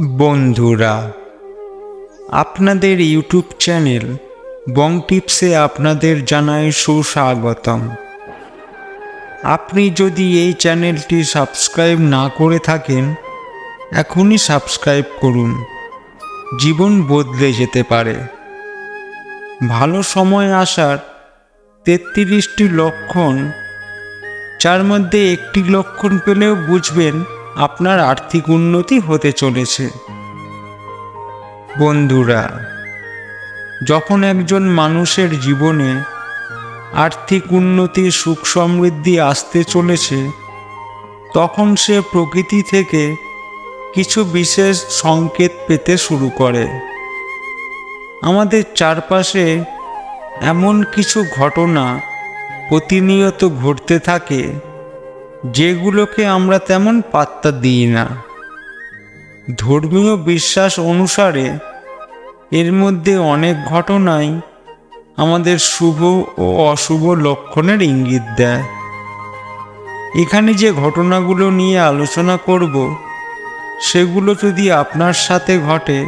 বন্ধুরা, আপনাদের YouTube channel বং টিপসে আপনাদের জানাই সুস্বাগতম। আপনি যদি এই চ্যানেলটি সাবস্ক্রাইব না করে থাকেন, এখনই সাবস্ক্রাইব করুন। জীবন বদলে যেতে পারে। ভালো সময় আসার তেত্রিশটি লক্ষণ, যার মধ্যে একটি লক্ষণ পেলেও বুঝবেন আপনার আর্থিক উন্নতি হতে চলেছে। বন্ধুরা, যখন একজন মানুষের জীবনে আর্থিক উন্নতি, সুখ সমৃদ্ধি আসতে চলেছে, তখন সে প্রকৃতি থেকে কিছু বিশেষ সংকেত পেতে শুরু করে। আমাদের চারপাশে এমন কিছু ঘটনা প্রতিনিয়ত ঘটতে থাকে। যেগুলোকে আমরা তেমন পাত্তা দিই না। ধর্মীয় বিশ্বাস অনুসারে এর মধ্যে অনেক ঘটনাই আমাদের শুভ ও অশুভ লক্ষণের ইঙ্গিত দেয়। এখানে যে ঘটনাগুলো নিয়ে আলোচনা করব, সেগুলো যদি আপনার সাথে ঘটে,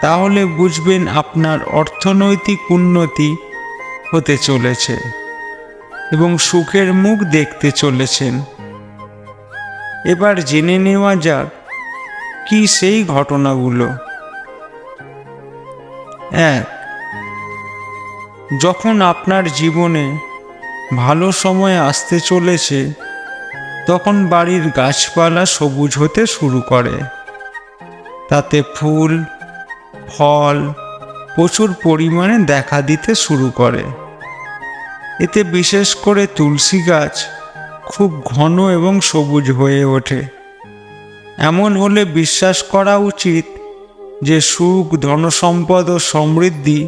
তাহলে বুঝবেন আপনার অর্থনৈতিক উন্নতি হতে চলেছে। এবং সুখের মুখ দেখতে চলেছেন। এবার জেনে নেওয়া যাক কি সেই ঘটনাগুলো। এক, যখন আপনার জীবনে ভালো সময় আসতে চলেছে, তখন বাড়ির গাছপালা সবুজ হতে শুরু করে। তাতে ফুল, ফল প্রচুর পরিমাণে দেখা দিতে শুরু করে। এতে বিশেষ করে তুলসী গাছ খুব ঘন এবং সবুজ হয়ে ওঠে। এমন হলে বিশ্বাস করা উচিত যে সুখ, ধনসম্পদ ও সমৃদ্ধি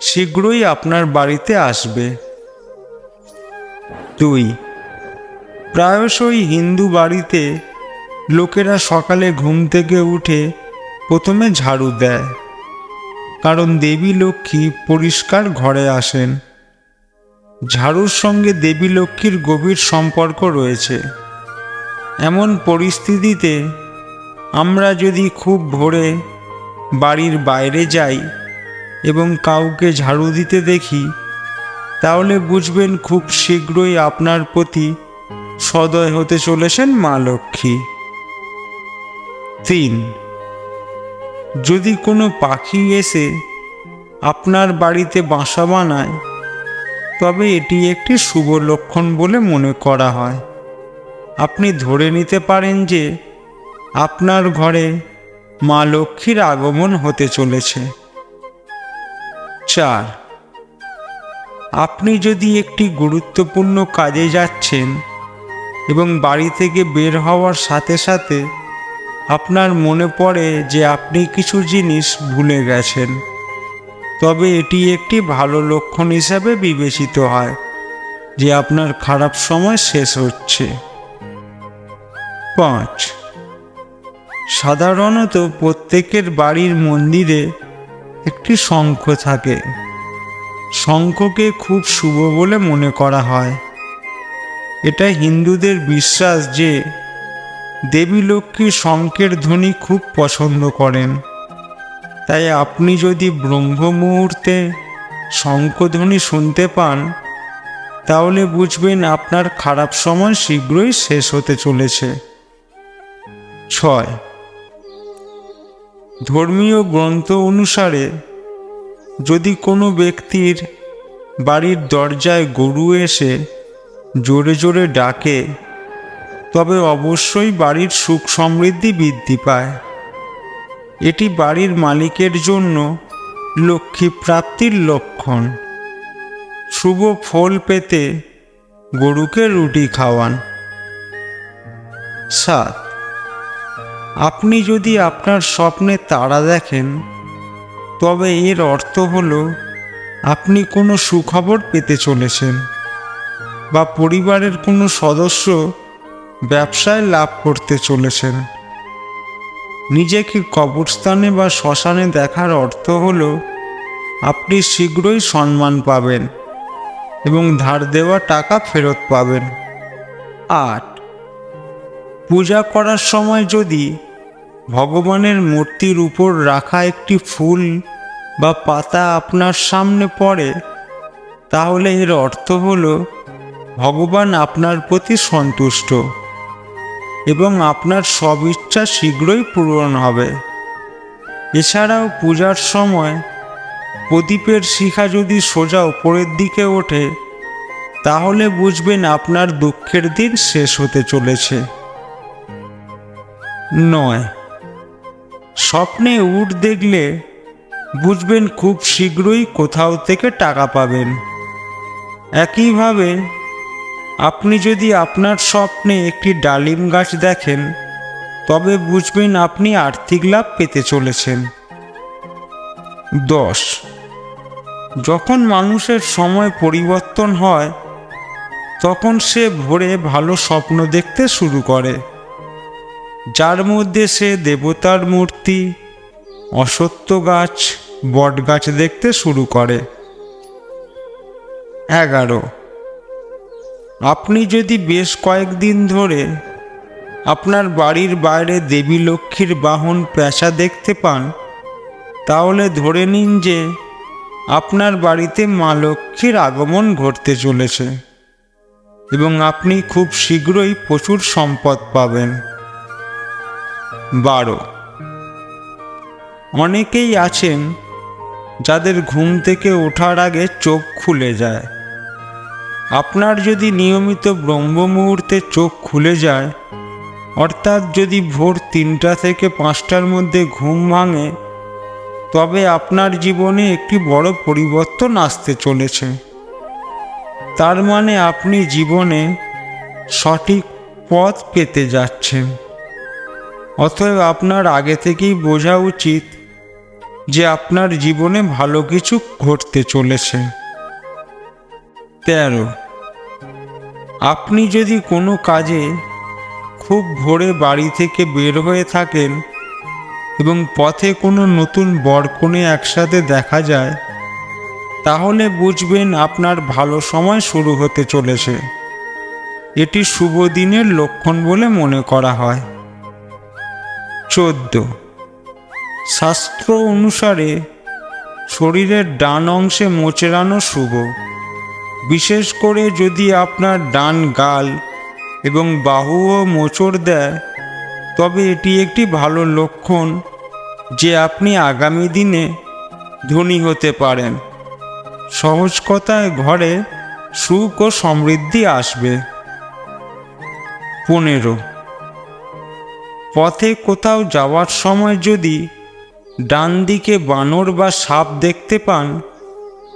শীঘ্রই আপনার বাড়িতে আসবে। দুই, প্রায়শই হিন্দু বাড়িতে লোকেরা সকালে ঘুম থেকে উঠে প্রথমে ঝাড়ু দেয়, কারণ দেবী লক্ষ্মী পরিষ্কার ঘরে আসেন। ঝাড়ুর সঙ্গে দেবী লক্ষ্মীর গভীর সম্পর্ক রয়েছে। এমন পরিস্থিতিতে আমরা যদি খুব ভোরে বাড়ির বাইরে যাই এবং কাউকে ঝাড়ু দিতে দেখি, তাহলে বুঝবেন খুব শীঘ্রই আপনার প্রতি সদয় হতে চলেছেন মা লক্ষ্মী। তিন, যদি কোনো পাখি এসে আপনার বাড়িতে বাসা বানায় তবে এটি একটি শুভ লক্ষণ বলে মনে করা হয়। আপনি ধরে নিতে পারেন যে আপনার ঘরে মা লক্ষ্মীর আগমন হতে চলেছে। চার, আপনি যদি একটি গুরুত্বপূর্ণ কাজে যাচ্ছেন এবং বাড়ি থেকে বের হওয়ার সাথে সাথে আপনার মনে পড়ে যে আপনি কিছু জিনিস ভুলে গেছেন তবে এটি একটি ভালো লক্ষণ হিসাবে বিবেচিত হয়, যে আপনার খারাপ সময় শেষ হচ্ছে। পাঁচ, সাধারণত প্রত্যেকের বাড়ির মন্দিরে একটি শঙ্খ থাকে। শঙ্খকে খুব শুভ বলে মনে করা হয়। এটা হিন্দুদের বিশ্বাস যে দেবী লক্ষ্মী শঙ্খের ধ্বনি খুব পছন্দ করেন। তাই আপনি যদি ব্রহ্ম মুহূর্তে শঙ্কধ্বনি শুনতে পান, তাহলে বুঝবেন আপনার খারাপ সময় শীঘ্রই শেষ হতে চলেছে। ছয়। ধর্মীয় গ্রন্থ অনুসারে যদি কোনো ব্যক্তির বাড়ির দরজায় গরু এসে জোরে জোরে ডাকে, তবে অবশ্যই বাড়ির সুখ সমৃদ্ধি বৃদ্ধি পায়। এটি বাড়ির মালিকের জন্য লক্ষ্মী প্রাপ্তির লক্ষণ। শুভ ফল পেতে গরুকে রুটি খাওয়ান। সাত, আপনি যদি আপনার স্বপ্নে তারা দেখেন, তবে এর অর্থ হল আপনি কোনো সুখবর পেতে চলেছেন বা পরিবারের কোনো সদস্য ব্যবসায় লাভ করতে চলেছেন। নিজেকে কবরস্থানে বা শ্মশানে দেখার অর্থ হল, আপনি শীঘ্রই সম্মান পাবেন এবং ধার দেওয়া টাকা ফেরত পাবেন। আট। পূজা করার সময় যদি ভগবানের মূর্তির উপর রাখা একটি ফুল বা পাতা আপনার সামনে পড়ে, তাহলে এর অর্থ হল, ভগবান আপনার প্রতি সন্তুষ্ট। এবং আপনার সব ইচ্ছা শীঘ্রই পূরণ হবে। এছাড়াও পূজার সময় প্রদীপের শিখা যদি সোজা উপরের দিকে ওঠে, তাহলে বুঝবেন আপনার দুঃখের দিন শেষ হতে চলেছে। নয়। স্বপ্নে উট দেখলে বুঝবেন খুব শীঘ্রই কোথাও থেকে টাকা পাবেন। একইভাবে আপনি যদি আপনার স্বপ্নে একটি ডালিম গাছ দেখেন, তবে বুঝবেন আপনি আর্থিক লাভ পেতে চলেছেন। দশ। যখন মানুষের সময় পরিবর্তন হয়, তখন সে ভোরে ভালো স্বপ্ন দেখতে শুরু করে। যার মধ্যে সে দেবতার মূর্তি, অসত্য গাছ, বট গাছ দেখতে শুরু করে। এগারো। আপনি যদি বেশ কয়েকদিন ধরে আপনার বাড়ির বাইরে দেবী লক্ষ্মীর বাহন পেশা দেখতে পান, তাহলে ধরে নিন যে আপনার বাড়িতে মা লক্ষ্মীর আগমন ঘটতে চলেছে এবং আপনি খুব শীঘ্রই প্রচুর সম্পদ পাবেন। বারো। অনেকেই আছেন যাদের ঘুম থেকে ওঠার আগে চোখ খুলে যায়। আপনার যদি নিয়মিত ব্রহ্ম মুহূর্তে চোখ খুলে যায়, অর্থাৎ যদি ভোর তিনটা থেকে পাঁচটার মধ্যে ঘুম ভাঙে, তবে আপনার জীবনে একটি বড় পরিবর্তন আসতে চলেছে। তার মানে আপনি জীবনে সঠিক পথ পেতে যাচ্ছেন। অতএব আপনার আগে থেকেই বোঝা উচিত যে আপনার জীবনে ভালো কিছু ঘটতে চলেছে। তেরো আপনি যদি কোনো কাজে খুব ভোরে বাড়ি থেকে বের হয়ে থাকেন এবং পথে কোনো নতুন বরকনে একসাথে দেখা যায়, তাহলে বুঝবেন আপনার ভালো সময় শুরু হতে চলেছে। এটি শুভ দিনের লক্ষণ বলে মনে করা হয়। চোদ্দ। শাস্ত্র অনুসারে শরীরের ডান অংশে মোচড়ানো শুভ। বিশেষ করে যদি আপনার ডান গাল এবং বাহুও মোচড় দেয়, তবে এটি একটি ভালো লক্ষণ যে আপনি আগামী দিনে ধনী হতে পারেন। সহজ কথায় ঘরে সুখ ও সমৃদ্ধি আসবে। পনেরো। পথে কোথাও যাওয়ার সময় যদি ডান দিকে বানর বা সাপ দেখতে পান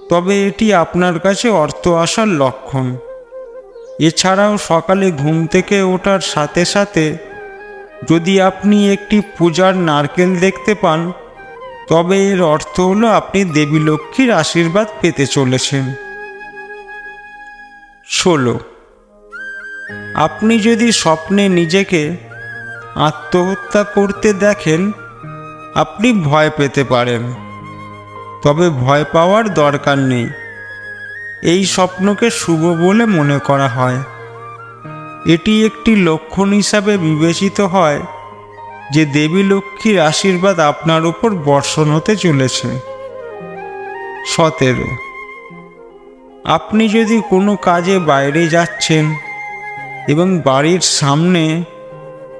তবে এটি আপনার কাছে অর্থ আসার লক্ষণ। এছাড়াও সকালে ঘুম থেকে ওঠার সাথে সাথে যদি আপনি একটি পূজার নারকেল দেখতে পান, তবে এর অর্থ হলো আপনি দেবী লক্ষ্মীর আশীর্বাদ পেতে চলেছেন। ষোলো। আপনি যদি স্বপ্নে নিজেকে আত্মহত্যা করতে দেখেন, আপনি ভয় পেতে পারেন। তবে ভয় পাওয়ার দরকার নেই। এই স্বপ্নকে শুভ বলে মনে করা হয়। এটি একটি লক্ষণ হিসাবে বিবেচিত হয় যে দেবী লক্ষ্মীর আশীর্বাদ আপনার উপর বর্ষণ হতে চলেছে। সতেরো। আপনি যদি কোনো কাজে বাইরে যাচ্ছেন এবং বাড়ির সামনে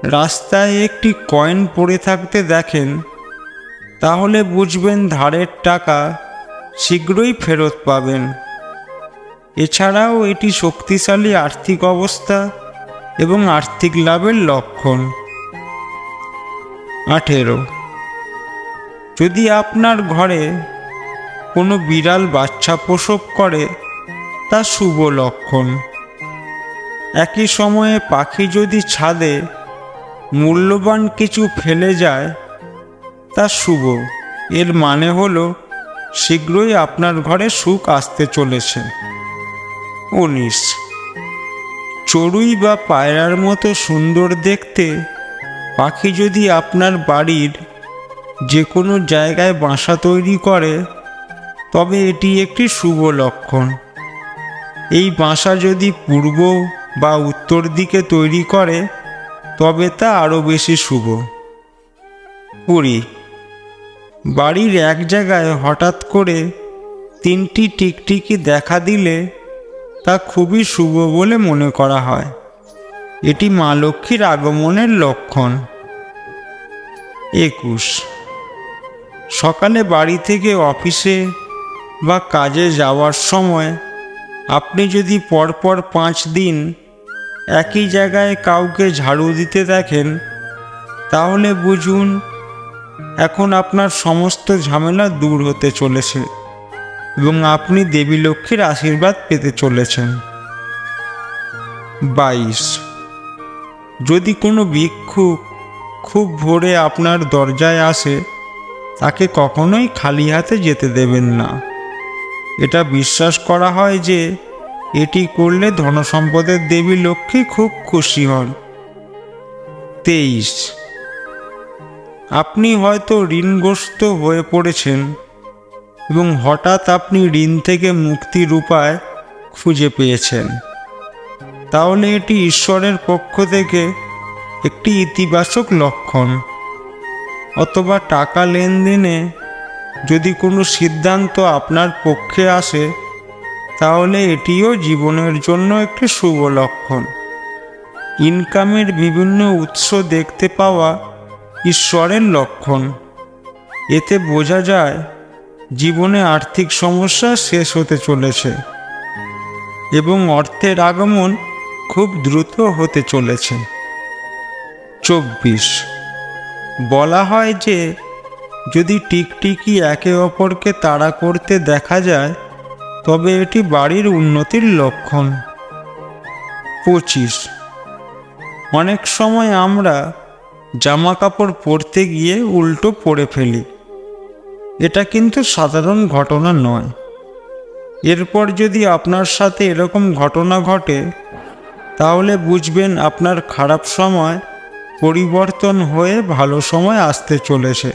রাস্তায় একটি কয়েন পড়ে থাকতে দেখেন তাহলে বুঝবেন ধারের টাকা শীঘ্রই ফেরত পাবেন। এছাড়াও এটি শক্তিশালী আর্থিক অবস্থা এবং আর্থিক লাভের লক্ষণ। আঠেরো। যদি আপনার ঘরে কোনো বিড়াল বাচ্চা প্রসব করে, তা শুভ লক্ষণ। একই সময়ে পাখি যদি ছাদে, মূল্যবান কিছু ফেলে যায় তা শুভ। এর মানে হলো, শীঘ্রই আপনার ঘরে সুখ আসতে চলেছে। উনিশ। চড়ুই বা পায়রার মতো সুন্দর দেখতে পাখি যদি আপনার বাড়ির যে কোনো জায়গায় বাসা তৈরি করে, তবে এটি একটি শুভ লক্ষণ। এই বাসা যদি পূর্ব বা উত্তর দিকে তৈরি করে, তবে তা আরও বেশি শুভ। কুড়ি। বাড়ির এক জায়গায় হঠাৎ করে তিনটি টিকটিকি দেখা দিলে তা খুবই শুভ বলে মনে করা হয়। এটি মা লক্ষ্মীর আগমনের লক্ষণ। একুশ। সকালে বাড়ি থেকে অফিসে বা কাজে যাওয়ার সময় আপনি যদি পরপর পাঁচ দিন একই জায়গায় কাউকে ঝাড়ু দিতে দেখেন, তাহলে বুঝুন এখন আপনার সমস্ত ঝামেলা দূর হতে চলেছে এবং আপনি দেবী লক্ষ্মীর আশীর্বাদ পেতে চলেছেন। বাইশ। যদি কোনো ভিক্ষুক খুব ভোরে আপনার দরজায় আসে, তাকে কখনোই খালি হাতে যেতে দেবেন না। এটা বিশ্বাস করা হয় যে, এটি করলে ধনসম্পদের দেবী লক্ষ্মী খুব খুশি হন। তেইশ। আপনি হয়তো ঋণগ্রস্ত হয়ে পড়েছেন এবং হঠাৎ আপনি ঋণ থেকে মুক্তির উপায় খুঁজে পেয়েছেন। তাহলে এটি ঈশ্বরের পক্ষ থেকে একটি ইতিবাচক লক্ষণ। অথবা টাকা লেনদেনে যদি কোনো সিদ্ধান্ত আপনার পক্ষে আসে, তাহলে এটিও জীবনের জন্য একটি শুভ লক্ষণ। ইনকামের বিভিন্ন উৎস দেখতে পাওয়া ঈশ্বরের লক্ষণ। এতে বোঝা যায়, জীবনে আর্থিক সমস্যা শেষ হতে চলেছে এবং অর্থের আগমন খুব দ্রুত হতে চলেছে। চব্বিশ। বলা হয় যে, যদি টিকটিকি একে অপরকে তাড়া করতে দেখা যায়, তবে এটি বাড়ির উন্নতির লক্ষণ। পঁচিশ। অনেক সময় আমরা জামা কাপড় পরতে গিয়ে উল্টো পরে ফেলি। এটা কিন্তু সাধারণ ঘটনা নয়। এরপর যদি আপনার সাথে এরকম ঘটনা ঘটে, তাহলে বুঝবেন আপনার খারাপ সময় পরিবর্তন হয়ে ভালো সময় আসতে চলেছে।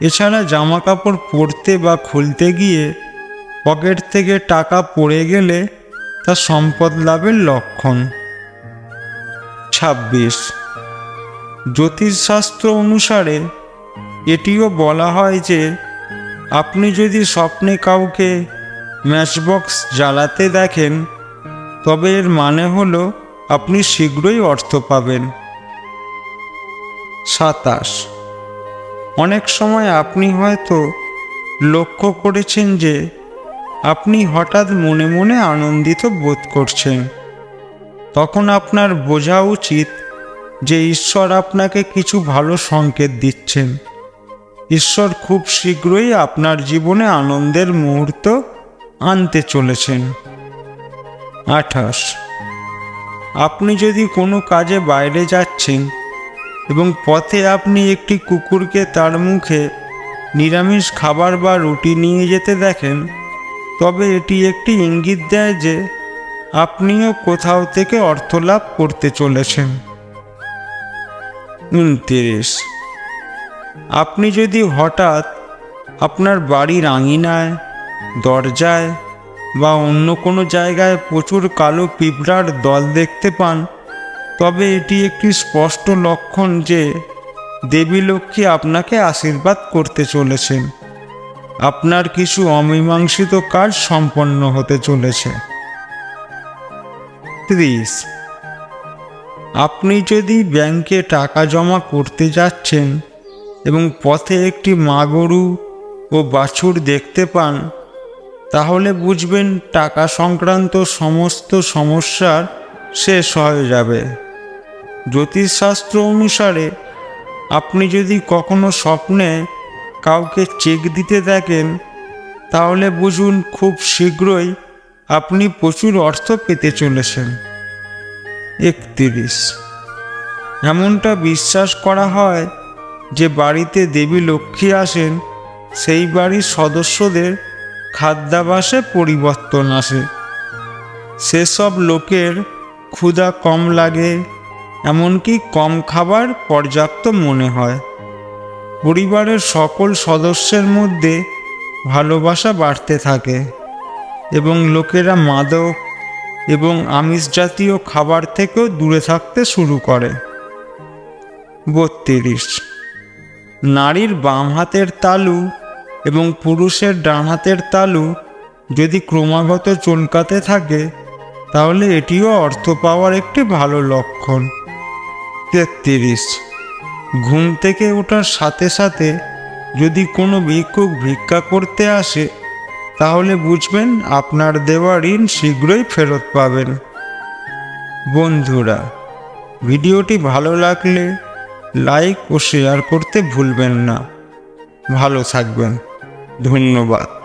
এছাড়া জামা কাপড় পরতে বা খুলতে গিয়ে পকেট থেকে টাকা পড়ে গেলে তা সম্পদ লাভের লক্ষণ। ছাব্বিশ জ্যোতিষশাস্ত্র অনুসারে এটিও বলা হয় যে আপনি যদি স্বপ্নে কাউকে ম্যাচবক্স জ্বালাতে দেখেন, তবে এর মানে হলো আপনি শীঘ্রই অর্থ পাবেন। সাতাশ। অনেক সময় আপনি হয়তো লক্ষ্য করেছেন যে আপনি হঠাৎ মনে মনে আনন্দিত বোধ করছেন। তখন আপনার বোঝা উচিত যে ঈশ্বর আপনাকে কিছু ভালো সংকেত দিচ্ছেন। ঈশ্বর খুব শীঘ্রই আপনার জীবনে আনন্দের মুহূর্ত আনতে চলেছেন। আঠাশ। আপনি যদি কোনো কাজে বাইরে যাচ্ছেন এবং পথে আপনি একটি কুকুরকে তার মুখে নিরামিষ খাবার বা রুটি নিয়ে যেতে দেখেন, তবে এটি একটি ইঙ্গিত দেয় যে আপনিও কোথাও থেকে অর্থ লাভ করতে চলেছেন। উনত্রিশ। আপনি যদি হঠাৎ আপনার বাড়ির আঙিনায়, দরজায় বা অন্য কোনো জায়গায় প্রচুর কালো পিঁপড়ার দল দেখতে পান, তবে এটি একটি স্পষ্ট লক্ষণ যে দেবী লক্ষ্মী আপনাকে আশীর্বাদ করতে চলেছেন। আপনার কিছু অমীমাংসিত কাজ সম্পন্ন হতে চলেছে। ত্রিশ। আপনি যদি ব্যাংকে টাকা জমা করতে যাচ্ছেন এবং পথে একটি মা গরু ও বাছুর দেখতে পান, তাহলে বুঝবেন টাকা সংক্রান্ত সমস্ত সমস্যার শেষ হয়ে যাবে। জ্যোতিষশাস্ত্র অনুসারে আপনি যদি কখনো স্বপ্নে কাউকে চেক দিতে দেখেন, তাহলে বুঝুন খুব শীঘ্রই আপনি প্রচুর অর্থ পেতে চলেছেন। একত্রিশ। এমনটা বিশ্বাস করা হয় যে বাড়িতে দেবী লক্ষ্মী আসেন, সেই বাড়ির সদস্যদের খাদ্যাভাসে পরিবর্তন আসে। সেসব লোকের ক্ষুধা কম লাগে, এমনকি কম খাবার পর্যাপ্ত মনে হয়। পরিবারের সকল সদস্যের মধ্যে ভালোবাসা বাড়তে থাকে এবং লোকেরা মাদক এবং আমিষ জাতীয় খাবার থেকেও দূরে থাকতে শুরু করে। বত্রিশ। নারীর বাম হাতের তালু এবং পুরুষের ডান হাতের তালু যদি ক্রমাগত চুলকাতে থাকে, তাহলে এটিও অর্থ পাওয়ার একটি ভালো লক্ষণ। তেত্রিশ। ঘুম থেকে ওঠার সাথে সাথে যদি কোনো ভিক্ষুক ভিক্ষা করতে আসে তাহলে বুঝবেন আপনার দেওয়া ঋণ শীঘ্রই ফেরত পাবেন। বন্ধুরা, ভিডিওটি ভালো লাগলে লাইক ও শেয়ার করতে ভুলবেন না। ভালো থাকবেন। ধন্যবাদ।